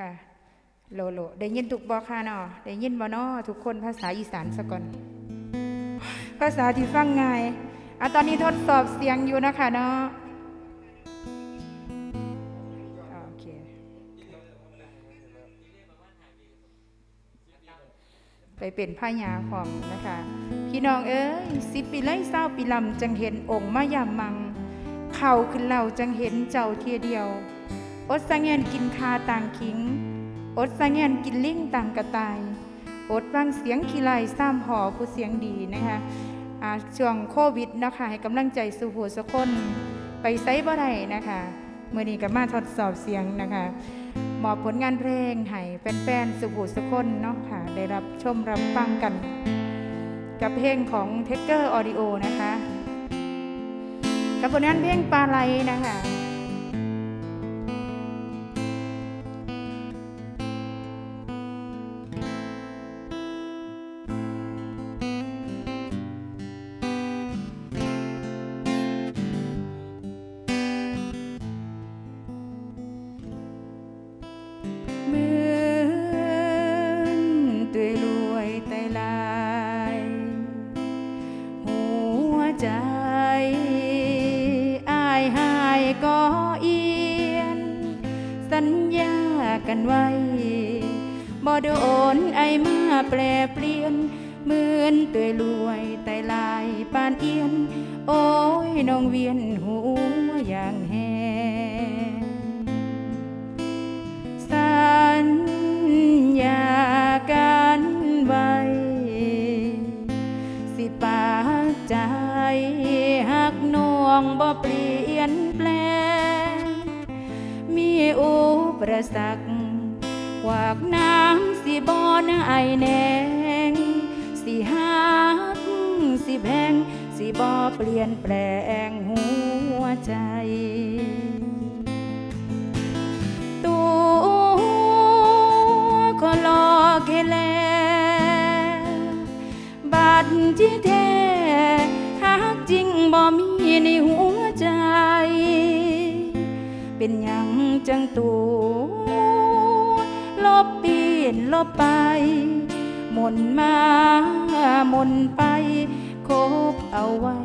ค่ะ โลโล ได้ยินทุกบอค่ะเนาะได้ยินบ่เนาะทุกคนภาษาอีสานสะก่อน ภาษาที่ฟังง่ายอะตอนนี้ทดสอบเสียงอยู่นะคะเนาะโอเคไปเป็นพญาพร้อมนะคะ พี่น้องเอ้ยสิบปีไล่เศร้าปีลำจังเห็นองค์มายามมัง เข่าขึ้นเหล่าจังเห็นเจ้าเทียเดียว อดสังเงนกินคาต่างขิง อดสังเงนกินลิ่งต่างกระต่าย อดฟังเสียงขี้ไล่ซ้ำหอผู้เสียงดีนะคะช่วงโควิดนะคะให้กำลังใจสู่ผู้สกคนไปไซบ่ได้นะคะเมื่อนี้ก็มาทดสอบเสียงนะคะมอบผลงานเพลงให้แฟนๆสู่ผู้สกคนเนาะค่ะ ได้รับชมรับฟังกัน กับเพลงของเท k เกอร์ออดิโอนะคะ กับผลงานเพลงปลาไหลนะคะ บ่เปลี่ยนแปลง มีอุปสรรคกวากน้ำสิบ่อนไอแนง สิหักสิแพงสิบ่เปลี่ยนแปลงหัวใจตัวก็รอแค่แลบัดที่แท้หากจริงบ่มีในหัว เป็นหยังจังตัวลบเปลี่ยนลบไป หมุนมาหมุนไป คบเอาไว้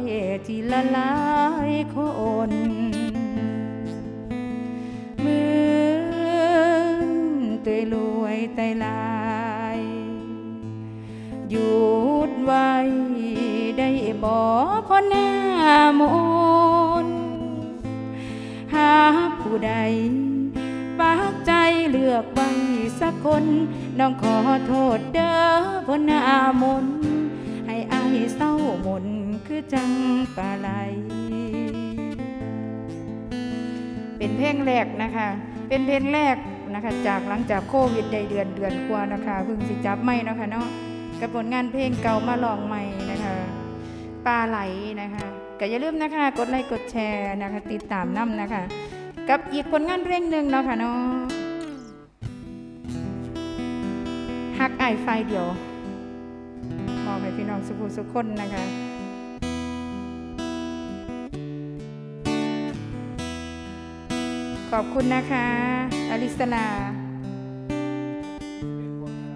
ทีละหลายคนเหมือนเตยรวยไตลายหยุดไว้ได้บ่พอหน้ามนหาก ผู้ใดปากใจเลือกไว้สักคนน้องขอโทษเด้อพอหน้ามนให้อายเศร้ามนคือจังปลาไหล เป็นเพลงแรกนะคะ เป็นเพลงแรกนะคะ จากหลังจากโควิดได้เดือนเดือนกว่านะคะเพิ่งสิจับไม่นะคะเนาะกับผลงานเพลงเก่ามาลองใหม่นะคะปลาไหลนะคะก็อย่าลืมนะคะ กดไลค์กดแชร์นะคะ ติดตามน้ำนะคะ กับอีกผลงานเพลงหนึ่งเนาะค่ะเนาะฮักไอไฟเดียวมอบให้พี่น้องสุภูสุคนนะคะขอบคุณนะคะอลิสลา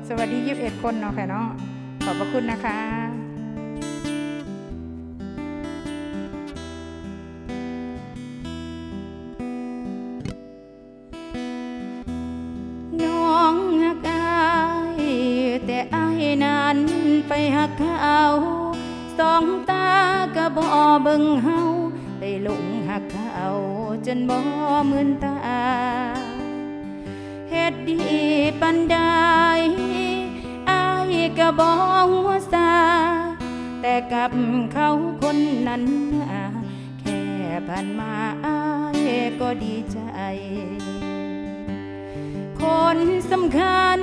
สวัสดียิบเอ็ดคนเนาะค่ะเนาะขอบพระคุณนะคะ หักเขาสองตาก็บ่เบิ่งเฮาได้หลงหักเขาจนบ่เหมือนตาเฮ็ดดีปันใดอายก็บ่หัวซาแต่กับเขาคนนั้นแค่ผ่านมาอายก็ดีใจ คนสำคัญ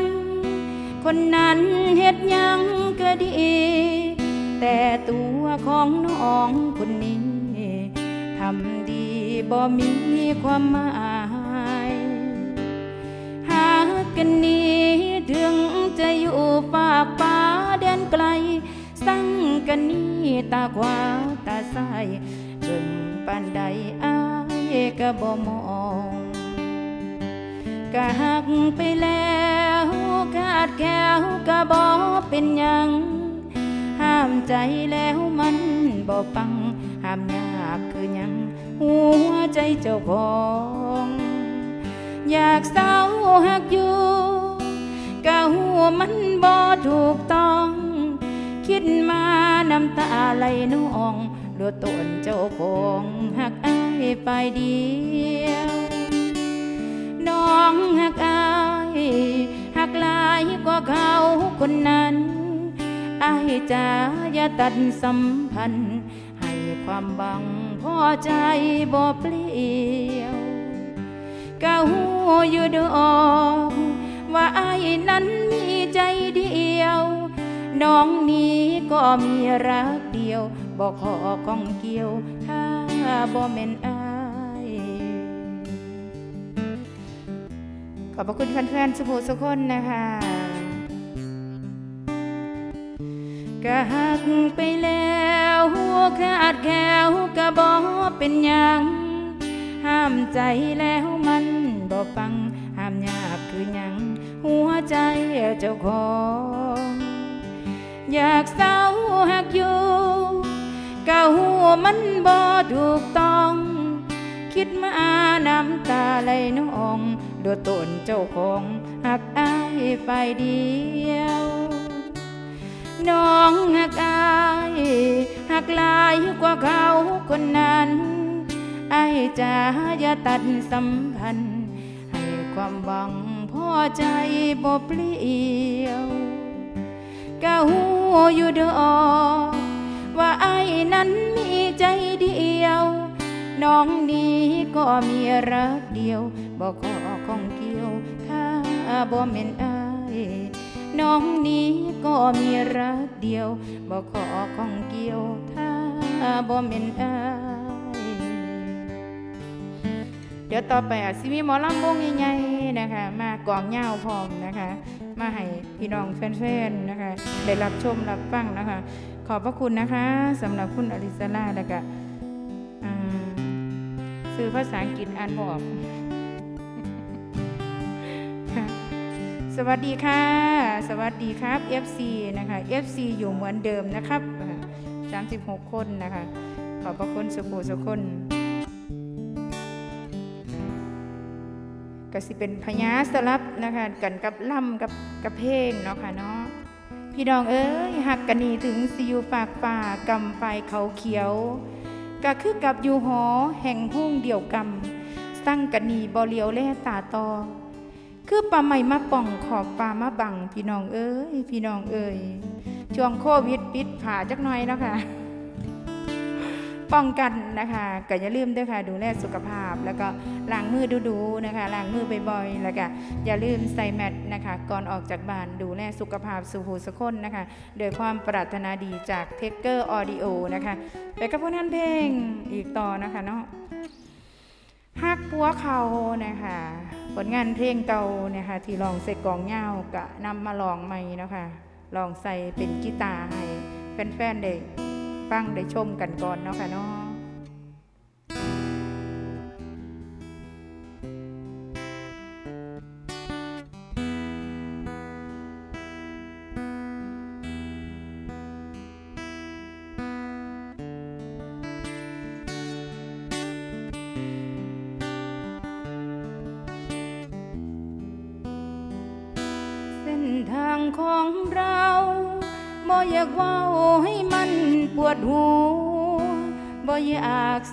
คนนั้นเฮ็ดยังก็ดี แต่ตัวของน้องคนนี้ทำดีบ่มีความหมายหากกันนี้ถึงจะอยู่ฝากป่าแดนไกล สั่งกันนี้ตาขวาตาซ้ายเบิ่งปานใดอายก็บ่มองกะหักไปแล้ว ขาดแก้วกะบอเป็นยัง ห้ามใจแล้วมันบ่ปัง ห้ามยากคือยัง หัวใจเจ้าของอยากเศร้าหักอยู่กะหัวมันบ่ถูกต้อง คิดมาน้ำตาไหลนองโดดตนเจ้าของหักอายไปเดียว น้องหักอาย เขาคนนั้นไอายจะอย่าตัดสัมพันธ์ ให้ความบังพอใจบ่เปลี่ยวกะหูอยู่ดอกว่าไอายนั้นมีใจเดียว น้องนี้ก็มีรักเดียวบอกขอของเกี่ยว ถ้าบ่แม่นไอขอบพระคุณแฟนๆสุภูสุคนนะคะ กะหักไปแล้วหัวขาดแก้วกะบอกเป็นยังห้ามใจแล้วมันบ่ฟังห้ามยากคือยังหัวใจเจ้าของอยากเศร้าหักอยู่กะหัวมันบ่ถูกต้อง คิดมาน้ำตาไหลนองดดตนเจ้าของหักอายไปเดียว น้องหักอายหักลายกว่าเขาคนนั้นไอายจะอย่าตัดสัมพันธ์ ให้ความหวังพอใจบ่เปลี่ยวกะหูอยู่ดอว่าไอ้นั้นมีใจเดียว น้องนี้ก็มีรักเดียวบอกขอของเกี่ยว ถ้าบ่แม่นอ น้องนี้ก็มีรักเดียวบอกขอของเกี่ยวถ้าบ่แม่นอายเดี๋ยวต่อไปอาจสิมีหมอลำวงใหญ่ๆนะคะ มากองเหย้าพร้อมนะคะ มาให้พี่น้องแฟนๆนะคะ ได้รับชมรับฟังนะคะ ขอบพระคุณนะคะสำหรับคุณอริสลาแล้วก็ซื้อภาษาอังกฤษอ่านบอก สวัสดีค่ะ สวัสดีครับ FC นะคะ FC อยู่เหมือนเดิมนะครับ 36 คนนะคะ ขอบพระคุณสุภูสุคนก็สิเป็นพญาสลับนะคะ กันกับล่ำกับกับเพลงเนาะค่ะเนาะพี่น้องเอ้ยหักกันนีถึงสิอยู่ฝากป่ากำไปเขาเขียวก็คือกับอยู่หอแห่งหุ้งเดี่ยวกำสร้างกันนีบ่เลียวแล่ตาตอ คือปลาใหม่มาป่องขอบปลามาบังพี่น้องเอ้ยพี่น้องเอ้ยช่วงโควิดปิดผ่าจักหน่อยเนาะค่ะป้องกันนะคะก็อย่าลืมด้วยค่ะ ดูแลสุขภาพ แล้วก็ล้างมือดูๆนะคะล้างมือบ่อยๆแล้วก็อย่าลืมใส่แมสนะคะ ก่อนออกจากบ้านดูแลสุขภาพสุขหูสุคนนะคะโดยความปรารถนาดีจากเทคเกอร์ออดิโอนะคะไปกับผลงานเพลงอีกต่อนะคะเนาะ ฮักปัวเขานะคะผลงานเพลงเก่านะคะที่ลองใส่กลองเหย้ากะนำมาลองใหม่นะคะลองใส่เป็นกีตาร์ให้แฟนๆได้ฟังได้ชมกันก่อนเนาะค่ะเนาะ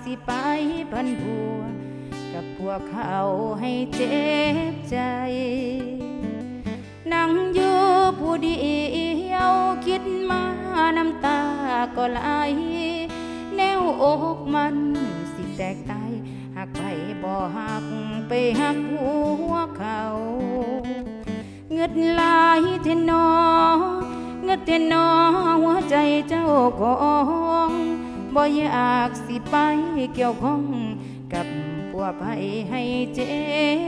สิไปพันผัว กับพวกเขาให้เจ็บใจ นั่งอยู่ผู้เดียวคิดมาน้ำตาก็ไหลแนวอกมันสิแตกตายหากไปบ่หักไปหักหัวเขาเงืดลายเทนอเงือดเทนอหัวใจเจ้าของบ่อยากส ไปเกี่ยวข้องกับผัวภัยให้เจ็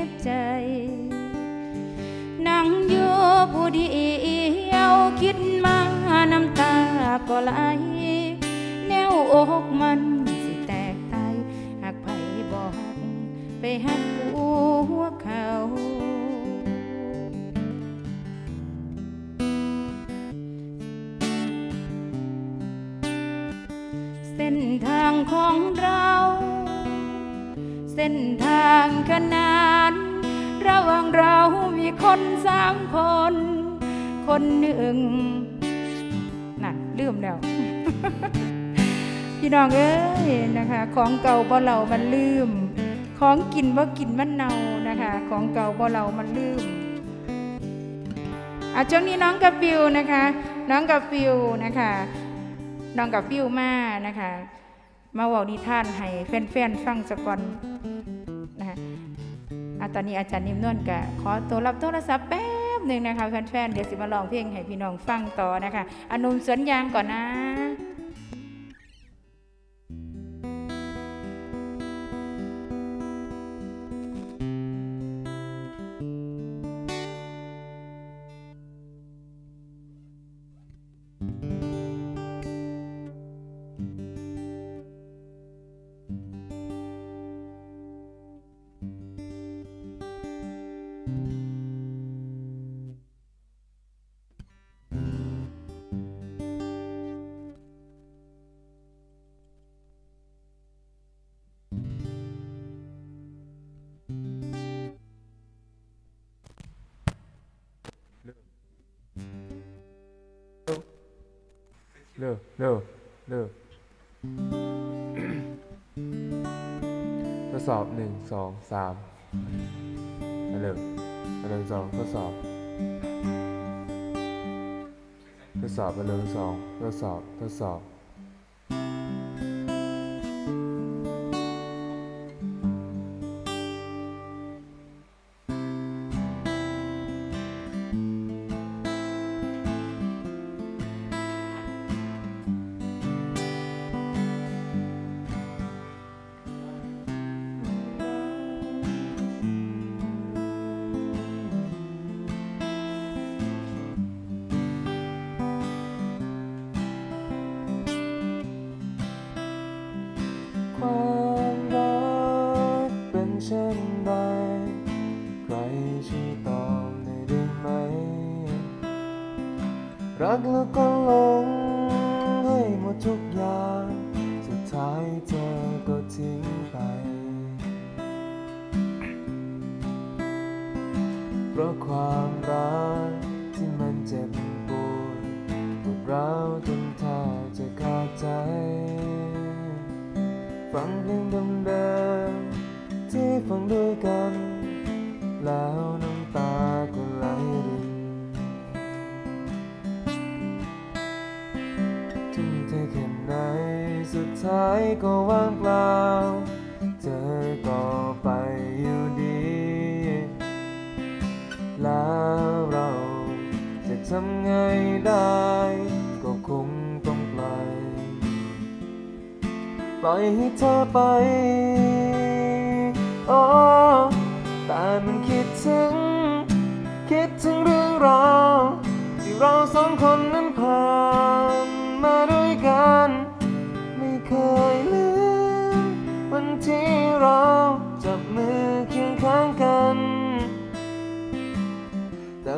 บใจ นั่งอยู่ผู้เดียวคิดมาน้ำตาก็ไหลแนวอกมันสิแตกตายหากไผบ่หักไปหักผัวเขา ของเรา เส้นทางขนานระหว่างเรามีคนสามคน คนหนึ่งนั่นลืมแล้ว พี่น้องเอ้ยนะคะ ของเก่าบ่เรามันลืม ของกินบ่กินมันเน่านะคะ ของเก่าบ่เรามันลืมอะช่วงนี้น้องกับฟิวนะคะ น้องกับฟิวนะคะ น้องกับฟิวมานะคะ มาเว่านิทานให้แฟนๆฟังสะก่อนนะคะอะตอนนี้อาจารย์นิ่มนวลกะขอตัวรับโทรศัพท์แป๊บหนึ่งนะคะแฟนๆเดี๋ยวสิมาลองเพลงให้พี่น้องฟังต่อนะคะอนุมสวนยางก่อนนะ เร็วเร็วเร็วทดสอบหนึ่งสองสามเร็วเร็วสองทดสอบ ทดสอบเร็วสองทดสอบ ทดสอบ รั ท้ายก็ว่างเปล่าเธอก็ไปอยู่ดี แล้วเราจะทำไงได้ ก็คงต้องปล่อยปล่อยให้เธอไปโ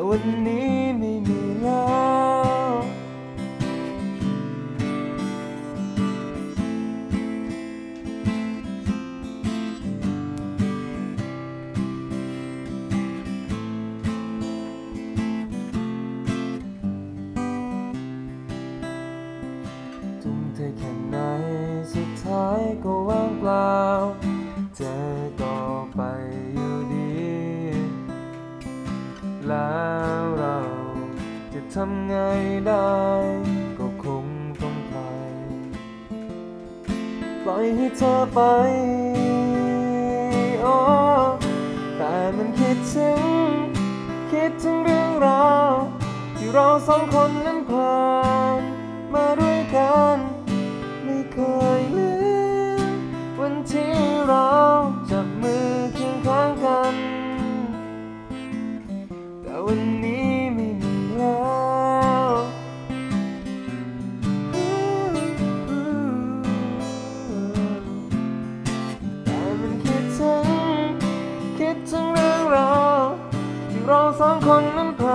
แต่ ถึง คิดถึงเรื่องราวที่เราสองคนนั้นผ่านมาด้วยกัน ไม่เคยลืมวันที่เรา เราสองคนนั้นผ่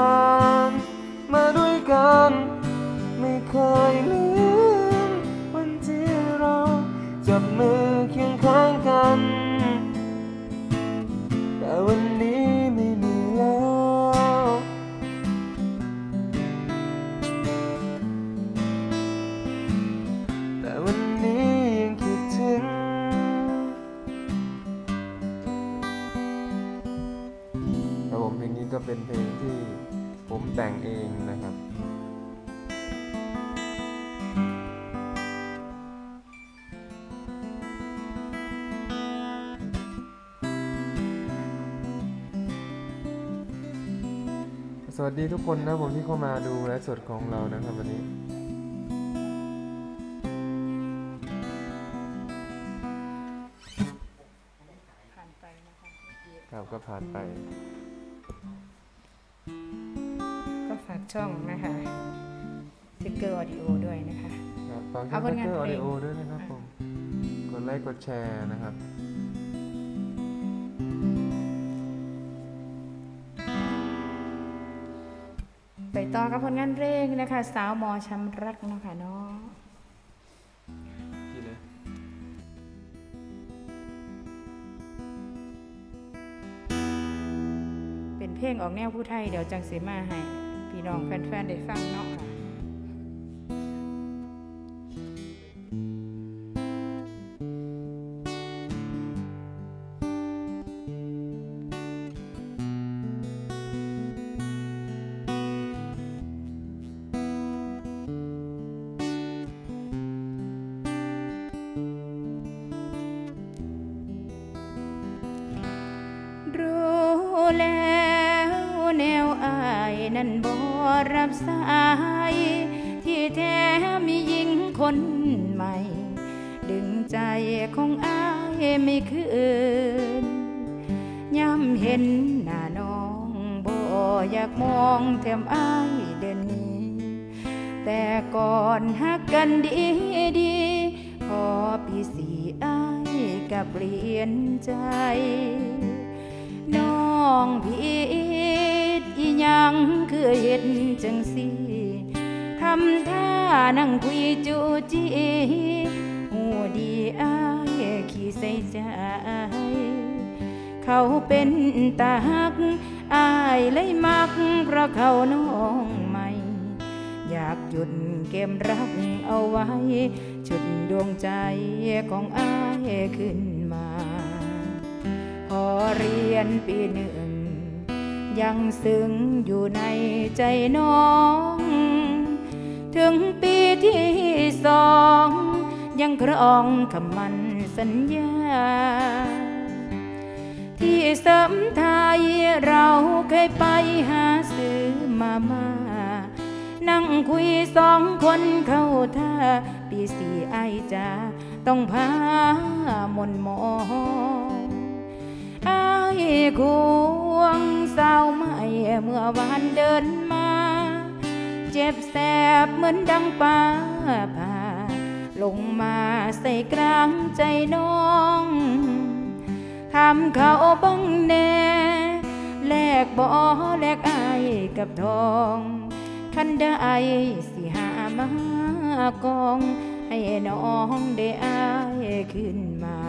วัสดีทุกคนนะผมที่เข้ามาดูไลฟ์สดของเรานะครับวันนี้ผ่านไปนะคะครับก็ผ่านไป ก็ฝากช่องนะคะสติกเกอร์ออดิโอด้วยนะคะ ครับฟังเอาช่องผลงานเตอร์ออเพลดิงโอด้วยนะครับผม กดไลค์กดแชร์นะครับ ต่อกับผลงานเพลงนะคะ สาวหมอช้ำรักเนาะค่ะเนาะที่ไหนเป็นเพลงออกแนวผู้ไทยเดี๋ยวจังสีมาให้ พี่น้องแฟนๆได้ฟังเนาะค่ะ ใจของอายไม่คืนย้ำเห็นหน้าน้องบ่อยากมองแถมอายเดินนี้ แต่ก่อนฮักกันดีดีๆพอปีสี่อายก็เปลี่ยนใจ น้องผิดอีหยังคือเห็นจังสิทำท่านั่งคุยจูจี ดีอายขี้ใส่ใจ เขาเป็นตาฮัก อายเลยมัก เพราะเขาน้องใหม่ อยากหยุดเกมรักเอาไว้ จุดดวงใจของอายขึ้นมา พอเรียนปีหนึ่ง ยังซึ้งอยู่ในใจน้อง ถึงปีที่สอง ยังครองคำมันสัญญา ที่เสริมไทยเราเคยไปหาซื้อมามานั่งคุยสองคนเข้าท่า ปีสี่ไอายจะต้องพามนมองอายควงสาวใหม่เมื่อวานเดินมา เจ็บแสบเหมือนดังป้าผ่า ลงมาใส่กลางใจน้องทำเขาบังแน่ แลกบ่อแลกไอกับทองคันได้สิหามากอง ให้น้องได้อายขึ้นมา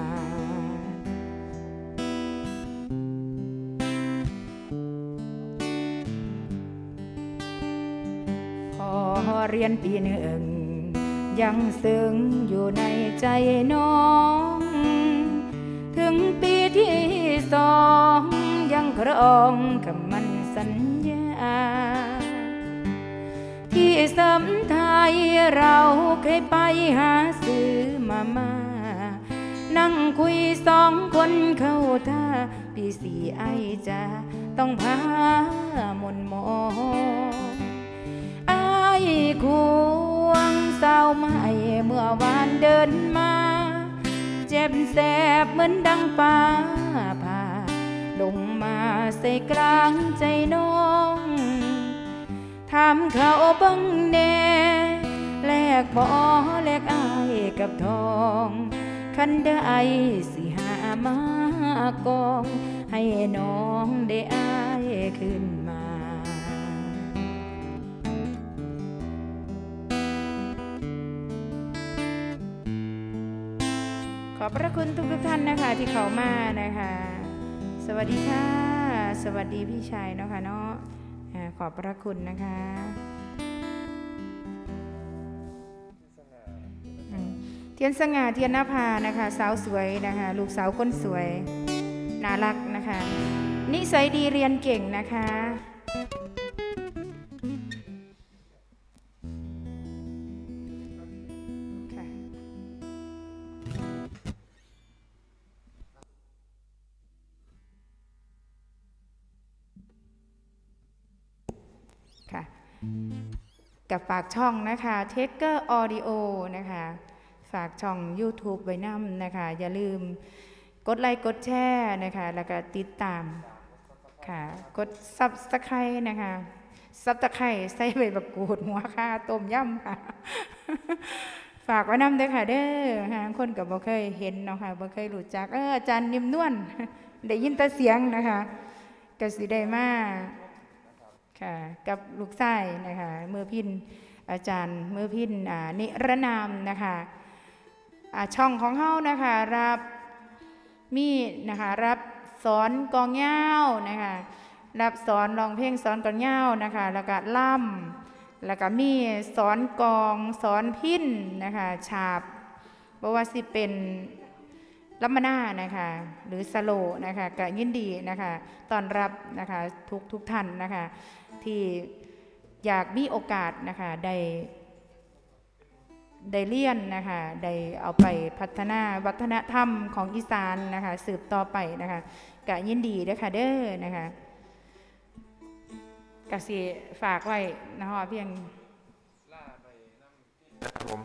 พอเรียนปีหนึ่ง ยังซึ้งอยู่ในใจน้อง ถึงปีที่สองยังครองคำมันสัญญา ที่สำไทยเราเคยไปหาซื้อมามานั่งคุยสองคนเข้าท่าพี่สีไอจะต้องพามนมองไอายค วงสาวใหม่เมื่อวานเดินมา เจ็บแสบเหมือนดังฟ้าผ่าลงมาใส่กลางใจน้องถามเขาบังแน่แลกบ่อแลกอายกับทองคันได้สิหามากอง ให้น้องได้อายขึ้น อบพระคุณทุกทุกท่านนะคะที่เขามานะคะ สวัสดีค่ะ สวัสดีพี่ชายเนาะค่ะเนาะอ่าขอบพระคุณนะคะเทียนสง่าเทียนนภานะคะ สาวสวยนะคะ ลูกสาวคนสวยน่ารักนะคะ นิสัยดีเรียนเก่งนะคะ กับฝากช่องนะคะ t a k e r Audio นะคะ ฝากช่อง YouTube ไว้นำนะคะ อย่าลืมกดไลค์กดแชร์นะคะ แล้วก็ติดตามค่ะ กด Subscribe นะคะซับตะไคร่ใส่ใบบักกูดหัวค่าต้มยำค่ะ ฝากไว้นำเด้อค่ะ เด้อคนกับบ่เคยเห็นเนาะค่ะบ่เคยรู้จักเอออาจารย์นิ่มนวลได้ยินแต่เสียงนะคะก็สิได้มา ค่ะกับลูกชายนะคะมือพินอาจารย์มือพินนิรนามนะคะช่องของเฮานะคะรับมีนะคะรับสอนกองยาวนะคะรับสอนร้องเพลงสอนกลอนยาวนะคะแล้วก็ล่ำแล้วก็มีสอนกองสอนพินนะคะฉาบบ่ว่าสิเป็นลัมมนานะคะหรือสโลนะคะก็ยินดีนะคะต้อนรับนะคะทุกทุกท่านนะคะ ที่อยากมีโอกาสนะคะได้ได้เรียนนะคะได้เอาไปพัฒนาวัฒนธรรมของอีสานนะคะสืบต่อไปนะคะก็ยินดีเด้อค่ะเด้อนะคะกสิฝากไว้นะฮะเพียงครับผม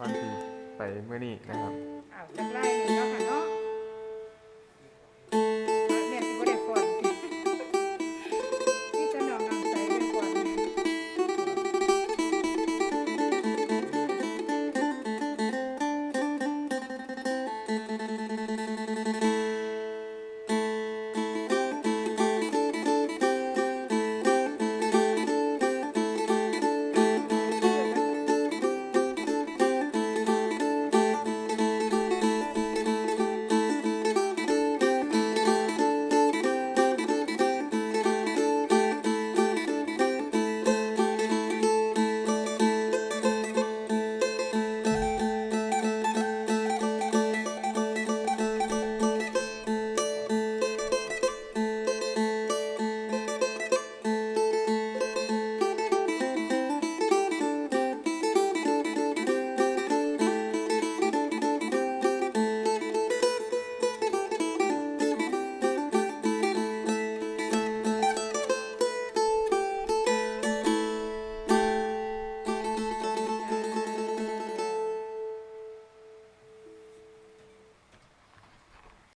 วันที่ไปเมื่อนี้นะครับอ้าวจักไล่หนึ่งเนาะค่ะเนาะ